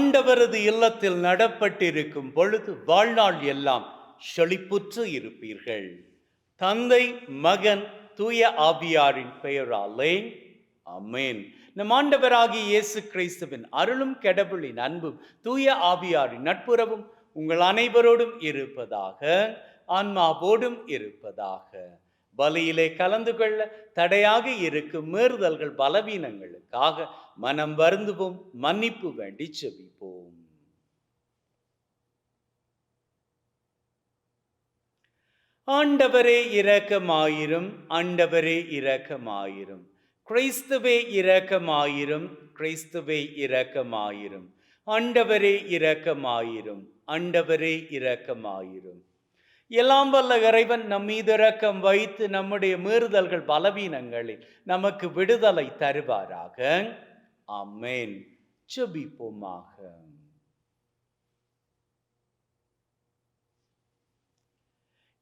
ஆண்டவரது இல்லத்தில் நடப்பட்டிருக்கும் பொழுது வாழ்நாள் எல்லாம் செழிப்புற்று இருப்பீர்கள். தந்தை மகன் தூய ஆவியாரின் பெயராலே அமேன் நம் ஆண்டவராகிய இயேசு கிறிஸ்துவின் அருளும் கடவுளின் அன்பும் தூய ஆவியாரின் நட்புறவும் உங்கள் அனைவரோடும் இருப்பதாக ஆன்மாவோடும் இருப்பதாக. பலியிலே கலந்து கொள்ள தடையாக இருக்கும் மீறுதல்கள் பலவீனங்களுக்காக மனம் வருந்துவோம் மன்னிப்பு வேண்டி செபிப்போம் ஆண்டவரே இரக்கமாயிரும் ஆண்டவரே இரக்கமாயிரும். கிறிஸ்துவே இரக்கமாயிரும் கிறிஸ்துவே இரக்கமாயிரும். ஆண்டவரே இரக்கமாயிரும் ஆண்டவரே இரக்கமாயிரும். எல்லாம் வல்ல இறைவன் நம் மீது இரக்கம் வைத்து நம்முடைய மீறுதல்கள் பலவீனங்களில் நமக்கு விடுதலை தருவாராக. அமேன் செபிப்போமாக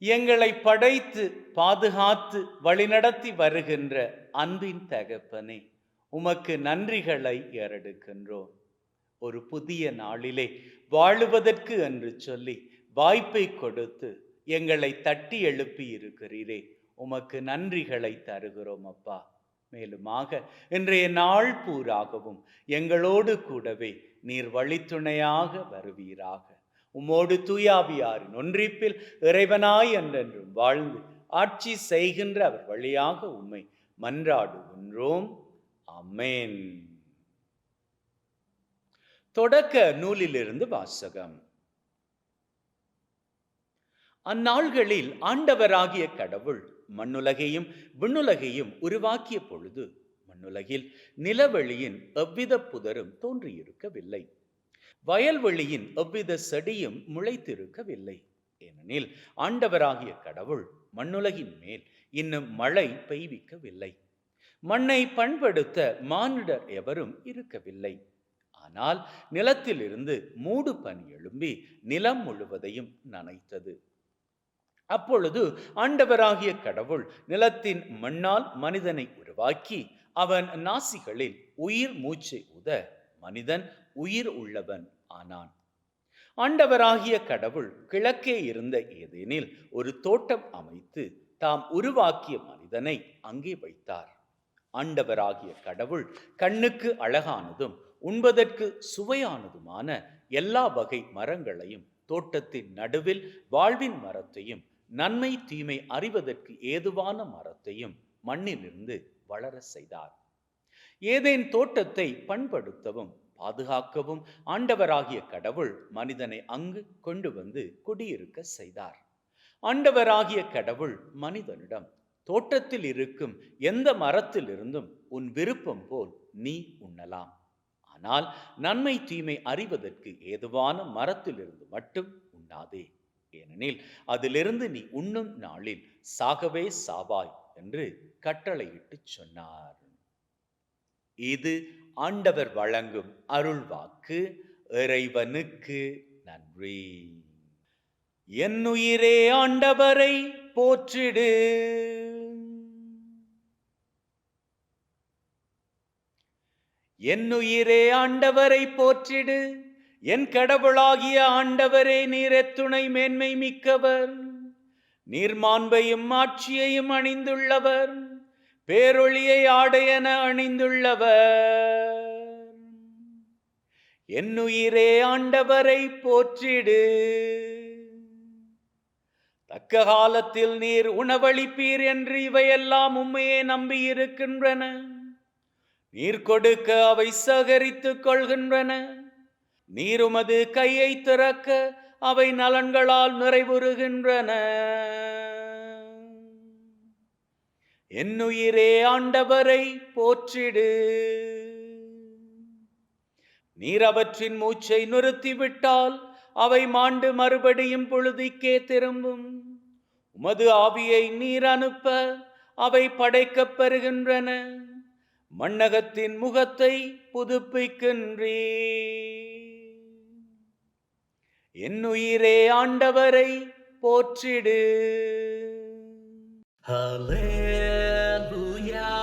எங்களை படைத்து பாதுகாத்து வழிநடத்தி வருகின்ற அன்பின் தகப்பனே உமக்கு நன்றிகளை ஏறெடுக்கின்றோம். ஒரு புதிய நாளிலே வாழுவதற்கு என்று சொல்லி வாய்ப்பை கொடுத்து எங்களை தட்டி எழுப்பி இருக்கிறீரே உமக்கு நன்றிகளை தருகிறோம் அப்பா. மேலுமாக இன்றைய நாள் பூராகவும் எங்களோடு கூடவே நீர் வழித்துணையாக வருவீராக. உம்மோடு தூயாவியாரின் ஒன்றிப்பில் இறைவனாய் என்றென்றும் வாழ்ந்து ஆட்சி செய்கின்ற அவர் வழியாக உம்மை மன்றாடுகின்றோம். அமேன் தொடக்க நூலிலிருந்து வாசகம். அந்நாள்களில் ஆண்டவராகிய கடவுள் மண்ணுலகையும் விண்ணுலகையும் உருவாக்கிய பொழுது மண்ணுலகில் நிலவெளியின் எவ்வித புதரும் தோன்றியிருக்கவில்லை. வயல்வெளியின் எவ்வித செடியும் முளைத்திருக்கவில்லை. ஏனெனில் ஆண்டவராகிய கடவுள் மண்ணுலகின் மேல் இன்னும் மழை பெய்விக்கவில்லை. மண்ணை பண்படுத்த மானிடர் எவரும் இருக்கவில்லை. ஆனால் நிலத்திலிருந்து மூடு பனி எழும்பி நிலம் முழுவதையும் நனைத்தது. அப்பொழுது ஆண்டவராகிய கடவுள் நிலத்தின் மண்ணால் மனிதனை உருவாக்கி அவன் நாசிகளில் உயிர் மூச்சை உத மனிதன் உயிர் உள்ளவன் ஆனான். ஆண்டவராகிய கடவுள் கிழக்கே இருந்த ஏதேனில் ஒரு தோட்டம் அமைத்து தாம் உருவாக்கிய மனிதனை அங்கே வைத்தார். ஆண்டவராகிய கடவுள் கண்ணுக்கு அழகானதும் உண்பதற்கு சுவையானதுமான எல்லா வகை மரங்களையும் தோட்டத்தின் நடுவில் வாழ்வின் மரத்தையும் நன்மை தீமை அறிவதற்கு ஏதுவான மரத்தையும் மண்ணிலிருந்து வளர செய்தார். ஏதேன் தோட்டத்தை பண்படுத்தவும் பாதுகாக்கவும் ஆண்டவராகிய கடவுள் மனிதனை அங்கு கொண்டு வந்து குடியிருக்க செய்தார். ஆண்டவராகிய கடவுள் மனிதனிடம் தோட்டத்தில் இருக்கும் எந்த மரத்திலிருந்தும் உன் விருப்பம் போல் நீ உண்ணலாம். ஆனால் நன்மை தீமை அறிவதற்கு ஏதுவான மரத்திலிருந்து மட்டும் உண்ணாதே. ஏனெனில் அதிலிருந்து நீ உண்ணும் நாளில் சாகவே சாவாய் என்று கட்டளையிட்டு சொன்னார். இது ஆண்டவர் வழங்கும் அருள் வாக்கு இறைவனுக்கு நன்றி. என்னுயிரே ஆண்டவரை போற்றிடு. என்னுயிரே ஆண்டவரை போற்றிடு. என் கடவுளாகிய ஆண்டவரே நீர் எத்துணை மேன்மை மிக்கவர். நீர் மாண்பையும் ஆட்சியையும் அணிந்துள்ளவர். பேரொளியை ஆடையென அணிந்துள்ளவர். என்னுயிரே ஆண்டவரை போற்றிடு. தக்க காலத்தில் நீர் உணவளிப்பீர் என்று இவையெல்லாம் உண்மையே நம்பியிருக்கின்றன. நீர் கொடுக்க அவை சகரித்துக் கொள்கின்றன. நீருமது கையை திறக்க அவை நலன்களால் நிறைவுறுகின்றன. என்னுயிரே ஆண்டவரை போற்றிடு. நீர் அவற்றின் மூச்சை நிறுத்திவிட்டால் அவை மாண்டு மறுபடியும் பொழுதிக்கே திரும்பும். உமது ஆவியை நீர் அனுப்ப அவை படைக்கப் பெறுகின்றன. மண்ணகத்தின் முகத்தை புதுப்பிக்கின்றே என்னுயிரே ஆண்டவரை போற்றிடு Hallelujah,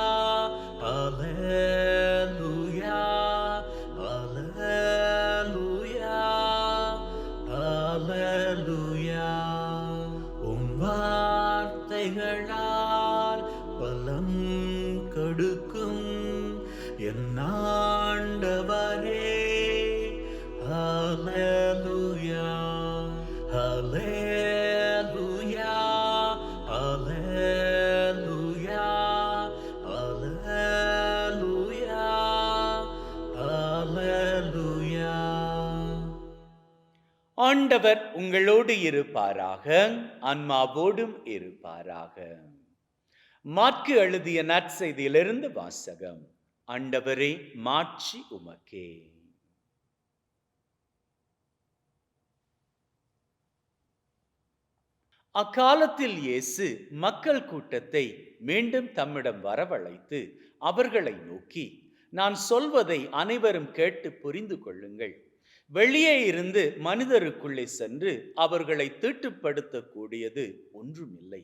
Hallelujah, Hallelujah, Hallelujah. உம் வார்த்தைகளால் பலம் ஆண்டவர் உங்களோடு இருப்பாராக ஆன்மாவோடும் இருப்பாராக. மாற்கு எழுதிய நற்செய்தியிலிருந்து வாசகம் ஆண்டவரே மாட்சி உமக்கே. அக்காலத்தில் இயேசு மக்கள் கூட்டத்தை மீண்டும் தம்மிடம் வரவழைத்து அவர்களை நோக்கி நான் சொல்வதை அனைவரும் கேட்டு புரிந்து கொள்ளுங்கள். வெளியே இருந்து மனிதருக்குள்ளே சென்று அவர்களை தீட்டுப்படுத்தக்கூடியது ஒன்றுமில்லை.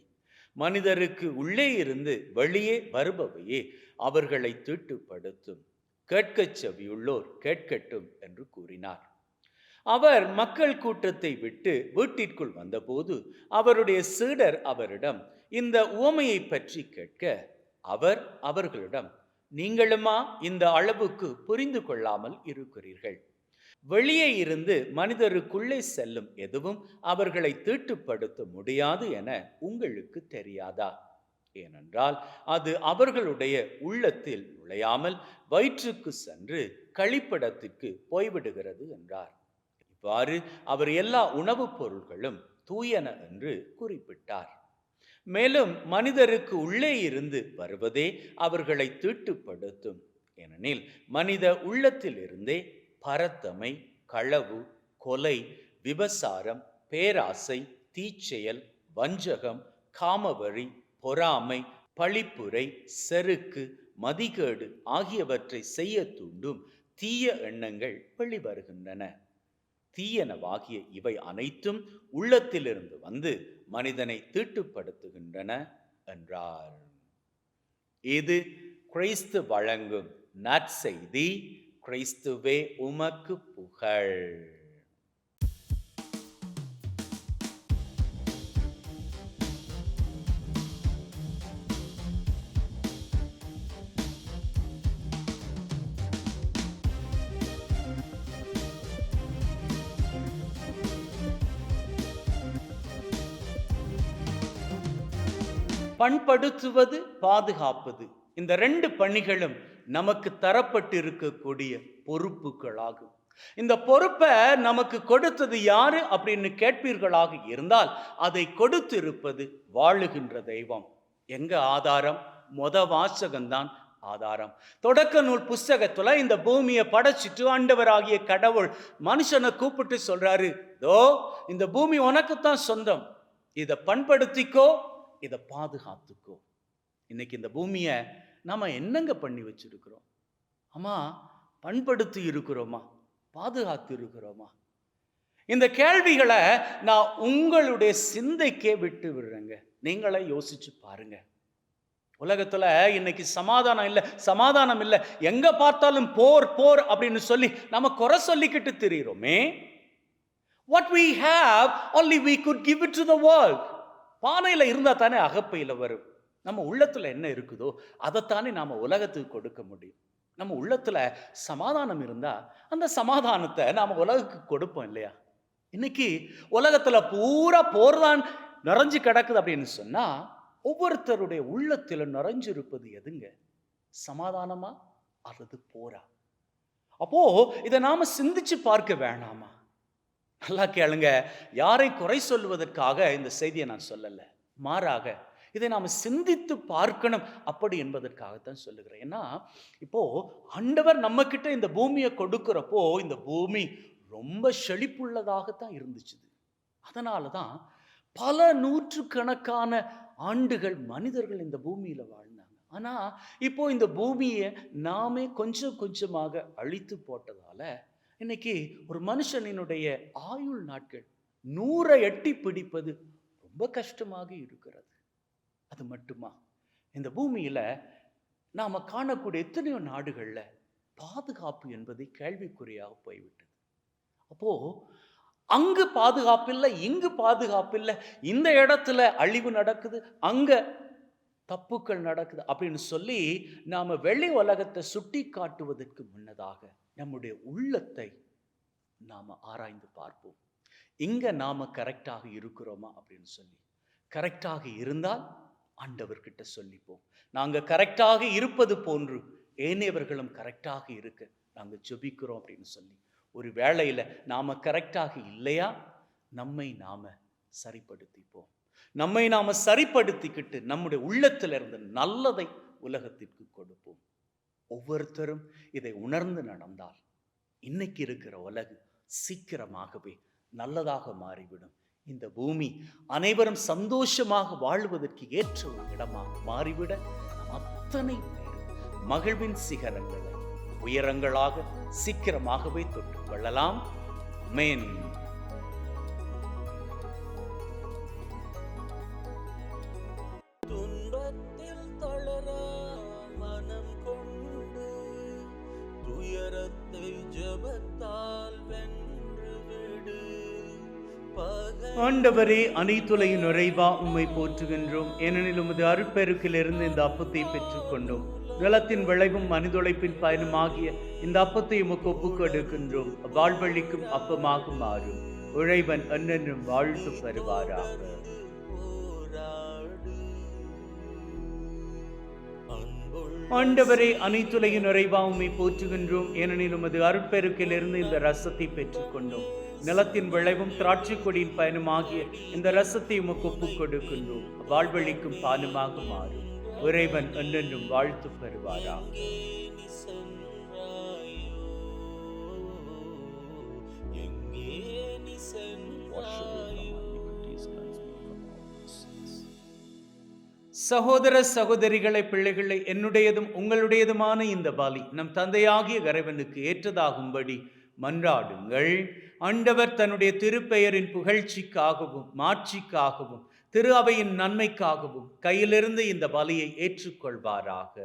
மனிதருக்கு உள்ளே இருந்து வெளியே வருபவையே அவர்களை தீட்டுப்படுத்தும். கேட்கச் செவியுள்ளோர் கேட்கட்டும் என்று கூறினார். அவர் மக்கள் கூட்டத்தை விட்டு வீட்டிற்குள் வந்தபோது அவருடைய சீடர் அவரிடம் இந்த உவமையை பற்றி கேட்க அவர் அவர்களிடம் நீங்களுமா இந்த அளவுக்கு புரிந்து கொள்ளாமல் இருக்கிறீர்கள்? வெளியே இருந்து மனிதருக்குள்ளே செல்லும் எதுவும் அவர்களை தீட்டுப்படுத்த முடியாது என உங்களுக்கு தெரியாதா? ஏனென்றால் அது அவர்களுடைய உள்ளத்தில் நுழையாமல் வயிற்றுக்கு சென்று கழிப்பிடத்திற்கு போய்விடுகிறது என்றார். இவ்வாறு அவர் எல்லா உணவுப் பொருள்களும் தூயன என்று குறிப்பிட்டார். மேலும் மனிதருக்கு உள்ளே இருந்து வருவதே அவர்களை தீட்டுப்படுத்தும். ஏனெனில் மனித உள்ளத்திலிருந்தே பரத்தமை களவு கொலை விபசாரம் பேராசை தீச்செயல் வஞ்சகம் காமவழி பொறாமை பழிப்புரை செருக்கு மதிகேடு ஆகியவற்றை செய்ய தூண்டும் தீய எண்ணங்கள் வெளிவருகின்றன. தீயனவாகிய இவை அனைத்தும் உள்ளத்திலிருந்து வந்து மனிதனை தீட்டுப்படுத்துகின்றன என்றார். இது கிறிஸ்து வழங்கும் நற்செய்தி. கிறிஸ்துவே உமக்கு புகழ். பண்படுத்துவது பாதுகாப்பது. இந்த ரெண்டு பணிகளும் நமக்கு தரப்பட்டு இருக்கக்கூடிய பொறுப்புகளாகும். இந்த பொறுப்பை நமக்கு கொடுத்தது யாரு அப்படின்னு கேட்பீர்களாக இருந்தால் அதை கொடுத்திருப்பது வாழுகின்ற தெய்வம். எங்க ஆதாரம்? மொத வாசகம்தான் ஆதாரம். தொடக்க நூல் புஸ்தகத்துல இந்த பூமியை படைச்சிட்டு ஆண்டவராகிய கடவுள் மனுஷனை கூப்பிட்டு சொல்றாரு தோ இந்த பூமி உனக்குத்தான் சொந்தம். இதை பண்படுத்திக்கோ இதை பாதுகாத்துக்கோ. இன்னைக்கு இந்த பூமியை நாம் என்னங்க பண்ணி வச்சிருக்கிறோம்? அம்மா பண்படுத்தி இருக்கிறோமா? பாதுகாத்து இருக்கிறோமா? இந்த கேள்விகளை நான் உங்களுடைய சிந்தைக்கே விட்டு விடுறேங்க. நீங்களே யோசிச்சு பாருங்க. உலகத்தில் இன்னைக்கு சமாதானம் இல்லை சமாதானம் இல்லை. எங்கே பார்த்தாலும் போர் போர் அப்படின்னு சொல்லி நம்ம குறை சொல்லிக்கிட்டு திரியிறோமே. What we have only we could give it to the world பானையில் இருந்தால் தானே அகப்பையில் வரும். நம்ம உள்ளத்துல என்ன இருக்குதோ அதைத்தானே நாம உலகத்துக்கு கொடுக்க முடியும். நம்ம உள்ளத்துல சமாதானம் இருந்தால் அந்த சமாதானத்தை நாம உலகத்துக்கு கொடுப்போம் இல்லையா? இன்னைக்கு உலகத்துல பூரா போர் தான் நிறைஞ்சு கிடக்குது அப்படின்னு சொன்னா ஒவ்வொருத்தருடைய உள்ளத்தில் நிறைஞ்சிருப்பது எதுங்க? சமாதானமா அல்லது போரா? அப்போ இதை நாம சிந்திச்சு பார்க்க வேணாமா? நல்லா கேளுங்க. யாரை குறை சொல்வதற்காக இந்த செய்தியை நான் சொல்லலை. மாறாக இதை நாம் சிந்தித்து பார்க்கணும் அப்படி என்பதற்காகத்தான் சொல்லுகிறேன். ஏன்னா இப்போது ஆண்டவர் நம்மக்கிட்ட இந்த பூமியை கொடுக்குறப்போ இந்த பூமி ரொம்ப செழிப்புள்ளதாகத்தான் இருந்துச்சு அதனால தான் பல நூற்றுக்கணக்கான ஆண்டுகள் மனிதர்கள் இந்த பூமியில் வாழ்ந்தாங்க. ஆனால் இப்போ இந்த பூமியை நாமே கொஞ்சம் கொஞ்சமாக அழித்து போட்டதால இன்னைக்கு ஒரு மனுஷனினுடைய ஆயுள் நாட்கள் நூறை எட்டி பிடிப்பது ரொம்ப கஷ்டமாக இருக்கிறது. அது மட்டுமா? இந்த பூமியில் நாம் காணக்கூடிய எத்தனையோ நாடுகளில் பாதுகாப்பு என்பது கேள்விக்குறியாக போய்விட்டது. அப்போ அங்கு பாதுகாப்பில்லை இங்கு பாதுகாப்பில்லை இந்த இடத்துல அழிவு நடக்குது அங்கே தப்புக்கள் நடக்குது அப்படின்னு சொல்லி நாம் வெள்ளி உலகத்தை சுட்டி காட்டுவதற்கு முன்னதாக நம்முடைய உள்ளத்தை நாம் ஆராய்ந்து பார்ப்போம். இங்கே நாம் கரெக்டாக இருக்கிறோமா அப்படின்னு சொல்லி. கரெக்டாக இருந்தால் ஆண்டவர்கிட்ட சொல்லிப்போம். நாங்கள் கரெக்டாக இருப்பது போன்று ஏனையவர்களும் கரெக்டாக இருக்க நாங்கள் ஜொபிக்கிறோம் அப்படின்னு சொல்லி. ஒரு வேளையில் நாம கரெக்டாக இல்லையா? நம்மை நாம சரிப்படுத்திப்போம். நம்மை நாம சரிப்படுத்திக்கிட்டு நம்முடைய உள்ளத்தில் இருந்து நல்லதை உலகத்திற்கு கொடுப்போம். ஒவ்வொருத்தரும் இதை உணர்ந்து நடந்தால் இன்னைக்கு இருக்கிற உலகு சீக்கிரமாகவே நல்லதாக மாறிவிடும். இந்த பூமி அனைவரும் சந்தோஷமாக வாழ்வதற்கு ஏற்ற ஒரு இடமாக மாறிவிட நாம் அத்தனை மகிழ்வின் சிகரங்களை உயரங்களாக சீக்கிரமாகவே தொட்டுக் கொள்ளலாம். மேன் ஆண்டவரே அனைத்துலையும் நுழைவா உம்மை போற்றுகின்றோம். ஏனெனில் உமது அருட்பெருக்கிலிருந்து இந்த அப்பத்தை பெற்றுக்கொண்டோம். நிலத்தின் விளைவும் மனிதொழைப்பின் பயனுமாகிய இந்த அப்பத்தை உமக்கு ஒப்புக்கொடுக்கின்றோம். வாழ்வழிக்கும் அப்பமாக மாறும் உழைவன் என்னென்றும் வாழ்த்து பெறுவாராக. போராடு அன்புள் ஆண்டவரே அனைத்துலகின் நிறைவா உம்மை போற்றுகின்றோம். ஏனெனில் உமது அருட்பெருக்கிலிருந்து இந்த ரசத்தை பெற்றுக்கொண்டோம். நிலத்தின் விளைவும் திராட்சை கொடியின் பயனுமாகிய இந்த ரசத்தை உமக்கு ஒப்புக் கொடுக்கின்றோம். வாழ்வழிக்கும் பானுமாக மாறும். இறைவன் என்னென்றும் வாழ்த்து பெறுவாரா சகோதர சகோதரிகளை பிள்ளைகளை என்னுடையதும் உங்களுடையதுமான இந்த பாலி நம் தந்தையாகிய இறைவனுக்கு ஏற்றதாகும்படி மன்றாடுங்கள். ஆண்டவர் தன்னுடைய திருப்பெயரின் புகழ்ச்சிக்காகவும் மாட்சிக்காகவும் திரு அவையின் நன்மைக்காகவும் கையிலிருந்து இந்த பலியை ஏற்றுக்கொள்வாராக.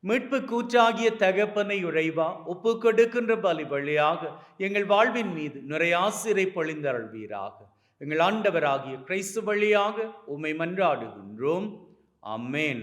மீட்பு கூற்றாகிய தகப்பனை உழைவா ஒப்பு கொடுக்கின்ற பலி வழியாக எங்கள் வாழ்வின் மீது நிறையாசிரை பொழிந்தருள்வீராக. எங்கள் ஆண்டவராகிய கிறிஸ்து வழியாக உம்மை மன்றாடுகின்றோம். அம்மேன்.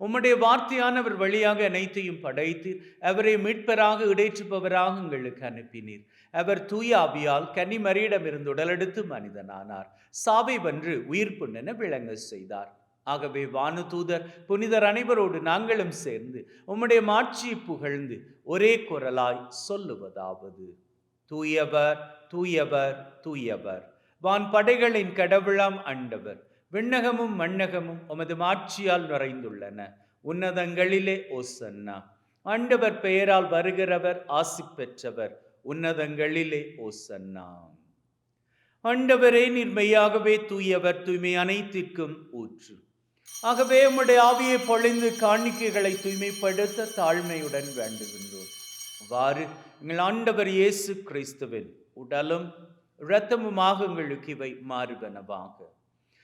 உம்முடைய வார்த்தையானவர் வழியாக அனைத்தையும் படைத்து அவரை மீட்பராக இடைச்சுப்பவராக எங்களுக்கு அனுப்பினீர். அவர் தூய ஆவியால் கன்னிமரியிடமிருந்து உடலெடுத்து மனிதனானார். சாவை வென்று உயிர் புண்ணென விளங்க செய்தார். ஆகவே வானுதூதர் புனிதர் அனைவரோடு நாங்களும் சேர்ந்து உம்முடைய மாட்சியை புகழ்ந்து ஒரே குரலாய் சொல்லுவதாவது. தூயவர் தூயவர் தூயவர். வான் படைகளின் கடவுளாம் ஆண்டவர் விண்ணகமும் மண்ணகமும் உமது மாட்சியால் நிறைந்துள்ளன. உன்னதங்களிலே ஓசன்னா. ஆண்டவர் பெயரால் வருகிறவர் ஆசி பெற்றவர் உன்னதங்களிலே ஓசன்னா. ஆண்டவரே நிர்மையாகவே தூயவர் தூய்மை அனைத்திற்கும் ஊற்று. ஆகவே உம்முடைய ஆவியை பொழிந்து காணிக்கைகளை தூய்மைப்படுத்த தாழ்மையுடன் வேண்டுகின்றோம். அவ்வாறு எங்கள் ஆண்டவர் இயேசு கிறிஸ்துவின் உடலும் இரத்தமுமாக எங்களுக்கு இவை மாறுவனவாக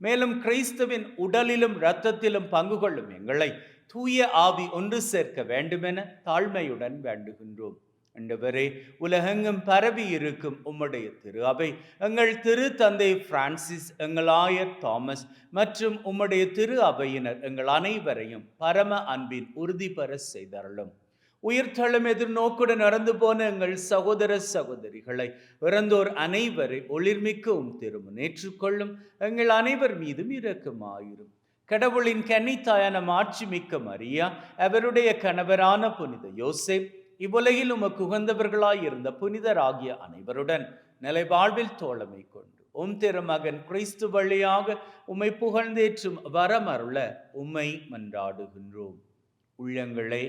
மேலும் கிறிஸ்துவின் உடலிலும் இரத்தத்திலும் பங்கு கொள்ளும் எங்களை தூய ஆவி ஒன்று சேர்க்க வேண்டுமென தாழ்மையுடன் வேண்டுகின்றோம். ஆண்டவரே உலகெங்கும் பரவி இருக்கும் உம்முடைய திரு அவை எங்கள் திரு தந்தை பிரான்சிஸ் எங்கள் ஆயர் தாமஸ் மற்றும் உம்முடைய திரு அவையினர் எங்கள் அனைவரையும் பரம அன்பின் உறுதி பெற செய்தருளும். உயிர்த்தளம் எதிர்நோக்குடன் நடந்து போன எங்கள் சகோதர சகோதரிகளை இறந்தோர் அனைவரை ஒளிர்மிக்க உம் ஏற்றுக்கொள்ளும். எங்கள் அனைவர் மீதும் இரக்கமாயிரும். கடவுளின் கன்னித்தாயான மாட்சி மிக்க மரியா அவருடைய கணவரான புனித யோசேப் இவ்வுலகில் உமக்கு உகந்தவர்களாய் இருந்த புனிதராகிய அனைவருடன் நிலைவாழ்வில் தோழமை கொண்டு உம் திருமகன் கிறிஸ்து வழியாக உம்மை புகழ்ந்தேற்றும் வரமருள உம்மை மன்றாடுகின்றோம். உள்ளங்களே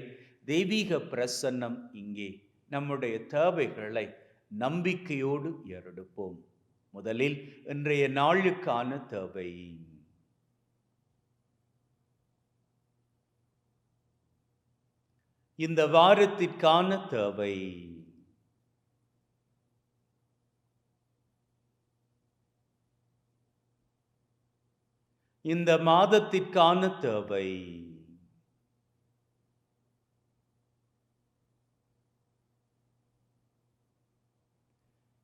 தெய்வீக பிரசன்னம் இங்கே. நம்முடைய தேவைகளை நம்பிக்கையோடு ஏறெடுப்போம். முதலில் இன்றைய நாளுக்கான தேவை. இந்த வாரத்திற்கான தேவை. இந்த மாதத்திற்கான தேவை.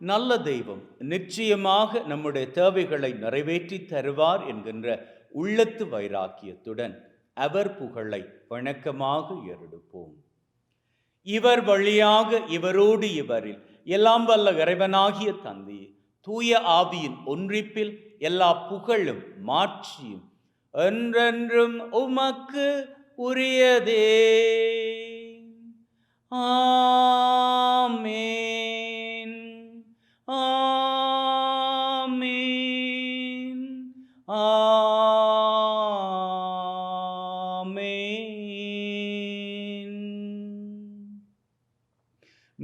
நல்ல தெய்வம் நிச்சயமாக நம்முடைய தேவைகளை நிறைவேற்றி தருவார் என்கின்ற உள்ளத்து வைராக்கியத்துடன் அவர் புகழை வணக்கமாக எருடுப்போம் இவர் வழியாக இவரோடு இவரில் எல்லாம் வல்ல இறைவனாகிய தந்தையே தூய ஆவியின் ஒன்றிப்பில் எல்லா புகழும் மாற்றியும் என்றென்றும் உமக்கு உரியதே.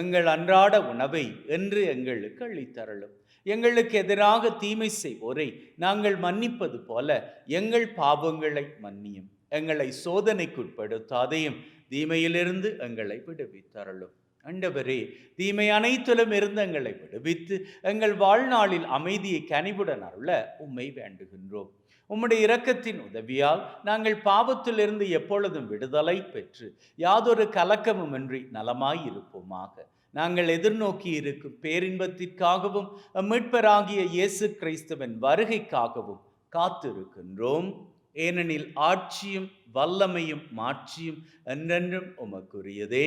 எங்கள் அன்றாட உணவை என்று எங்களுக்கு அளித்தருளும். எங்களுக்கு எதிராக தீமை செய்வோரை நாங்கள் மன்னிப்பது போல எங்கள் பாவங்களை மன்னியும். எங்களை சோதனைக்குட்படுத்தாதையும் தீமையிலிருந்து எங்களை விடுவித்தருளும். அண்டவரே தீமை அனைத்திலும் இருந்து எங்களை விடுவித்து எங்கள் வாழ்நாளில் அமைதியை கனிவுடன் அருள உம்மை வேண்டுகின்றோம். உம்முடைய இரக்கத்தின் உதவியால் நாங்கள் பாவத்திலிருந்து எப்பொழுதும் விடுதலை பெற்று யாதொரு கலக்கமுமின்றி நலமாயிருப்போமாக. நாங்கள் எதிர்நோக்கி இருக்கும் பேரின்பத்திற்காகவும் மீட்பராகிய இயேசு கிறிஸ்துவின் வருகைக்காகவும் காத்திருக்கின்றோம். ஏனெனில் ஆட்சியும் வல்லமையும் மாட்சியும் என்றென்றும் உமக்குரியதே.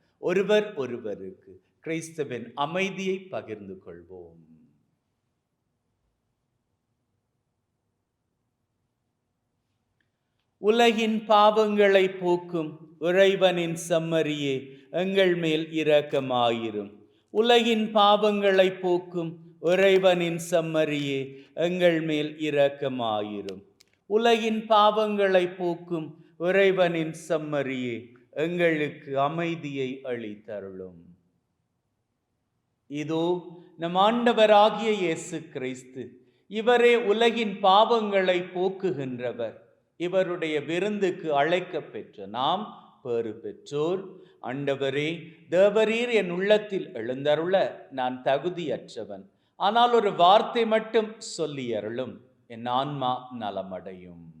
ஒருவர் ஒருவருக்கு கிறிஸ்துவின் அமைதியை பகிர்ந்து கொள்வோம். உலகின் பாவங்களை போக்கும் இறைவனின் செம்மறியே எங்கள் மேல் இரக்கமாயிரும். உலகின் பாவங்களை போக்கும் இறைவனின் செம்மறியே எங்கள் மேல் இரக்கமாயிரும். உலகின் பாவங்களை போக்கும் இறைவனின் செம்மறியே எங்களுக்கு அமைதியை அளித்தருளும். இதோ நம் ஆண்டவராகிய இயேசு கிறிஸ்து இவரே உலகின் பாவங்களை போக்குகின்றவர். இவருடைய விருந்துக்கு அழைக்கப் பெற்ற நாம் பேறு பெற்றோர். அண்டவரே தேவரீர் என் உள்ளத்தில் எழுந்தருள நான் தகுதியற்றவன். ஆனால் ஒரு வார்த்தை மட்டும் சொல்லி அருளும் என் ஆன்மா நலமடையும்.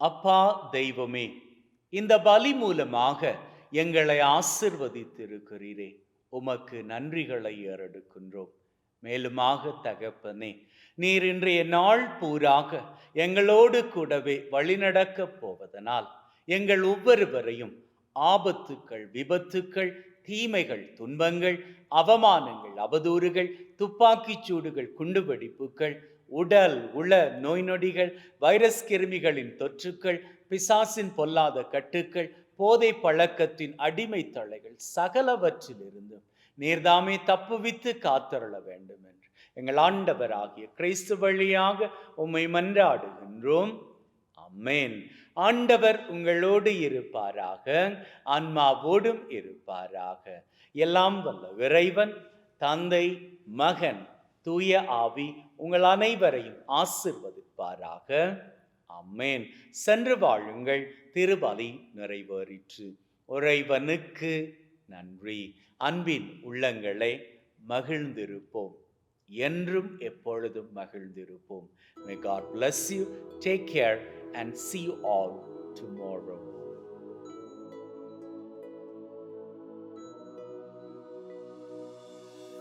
அப்பா தெய்வமே இந்த பலி மூலமாக எங்களை ஆசிர்வதித்திருக்கிறீரே. உமக்கு நன்றிகளை ஏறெடுக்கின்றோம். மேலுமாக தகப்பனே நீர் இன்றைய நாள் பூராக எங்களோடு கூடவே வழிநடக்கப் போவதனால் எங்கள் ஒவ்வொருவரையும் ஆபத்துக்கள் விபத்துக்கள் தீமைகள் துன்பங்கள் அவமானங்கள் அவதூறுகள் துப்பாக்கிச் சூடுகள் குண்டுவெடிப்புகள் உடல் உள நோய் நொடிகள் வைரஸ் கிருமிகளின் தொற்றுக்கள் பிசாசின் பொல்லாத கட்டுக்கள் போதை பழக்கத்தின் அடிமை தலைகள் சகலவற்றிலிருந்தும் நீர்தாமே தப்புவித்து காத்தருள வேண்டும் என்று எங்கள் ஆண்டவராகிய கிறிஸ்து வழியாக உம்மை மன்றாடுகின்றோம். அம்மேன் ஆண்டவர் உங்களோடு இருப்பாராக ஆன்மாவோடும் இருப்பாராக. எல்லாம் வல்ல இறைவன் தந்தை மகன் தூய ஆவி உங்கள் அனைவரையும் ஆசிர்வதிப்பாராக. அம்மேன் சென்று வாழுங்கள். திருபலி நிறைவேறிற்று. உறைவனுக்கு நன்றி. அன்பின் உள்ளங்களை மகிழ்ந்திருப்போம். என்றும் எப்பொழுதும் மகிழ்ந்திருப்போம். May God bless you take care and see all tomorrow